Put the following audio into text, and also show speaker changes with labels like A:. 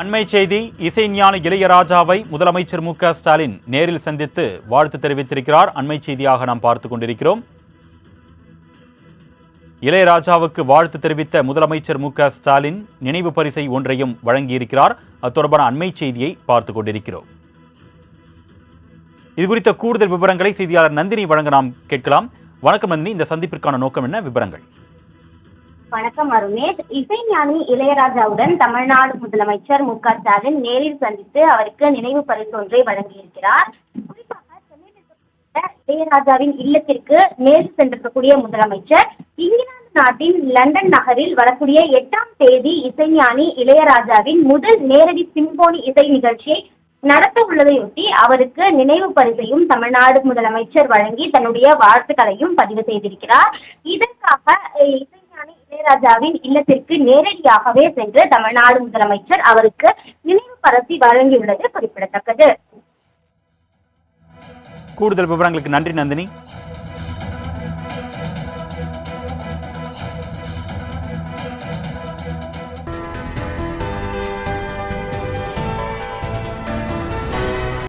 A: அண்மை செய்தி இசைஞானி இளையராஜாவை முதலமைச்சர் மு க ஸ்டாலின் நேரில் சந்தித்து வாழ்த்து தெரிவித்திருக்கிறார். அண்மை செய்தியாக நாம் பார்த்து கொண்டிருக்கிறோம். இளையராஜாவுக்கு வாழ்த்து தெரிவித்த முதலமைச்சர் மு க ஸ்டாலின் நினைவு பரிசை ஒன்றையும் வழங்கியிருக்கிறார். அது தொடர்பான அண்மை செய்தியை பார்த்து கொண்டிருக்கிறோம். இது குறித்த கூடுதல் விவரங்களை செய்தியாளர் நந்தினி வழங்க நாம் கேட்கலாம். வணக்கம் நந்தினி இந்த சந்திப்பிற்கான நோக்கம் என்ன? விவரங்கள்.
B: வணக்கம் அருணேஷ். இசைஞானி இளையராஜாவுடன் தமிழ்நாடு முதலமைச்சர் மு க ஸ்டாலின் நேரில் சந்தித்து அவருக்கு நினைவு பரிசு ஒன்றை வழங்கியிருக்கிறார். குறிப்பாக சென்னையில் இளையராஜாவின் இல்லத்திற்கு நேரில் சென்றிருக்கக்கூடிய முதலமைச்சர் இங்கிலாந்து நாட்டின் லண்டன் நகரில் வரக்கூடிய எட்டாம் தேதி இசைஞானி இளையராஜாவின் முதல் நேரடி சிம்போனி இசை நிகழ்ச்சியை நடத்த உள்ளதையொட்டி அவருக்கு நினைவு பரிசையும் தமிழ்நாடு முதலமைச்சர் வழங்கி தன்னுடைய வாழ்த்துக்களையும் பதிவு செய்திருக்கிறார். இதற்காக இசை இளையராஜாவின் இல்லத்திற்கு நேரடியாகவே சென்று தமிழ்நாடு முதலமைச்சர் அவருக்கு நினைவு பரப்பி வழங்கியுள்ளது குறிப்பிடத்தக்கது.
A: கூடுதல் விவரங்களுக்கு நன்றி நந்தினி.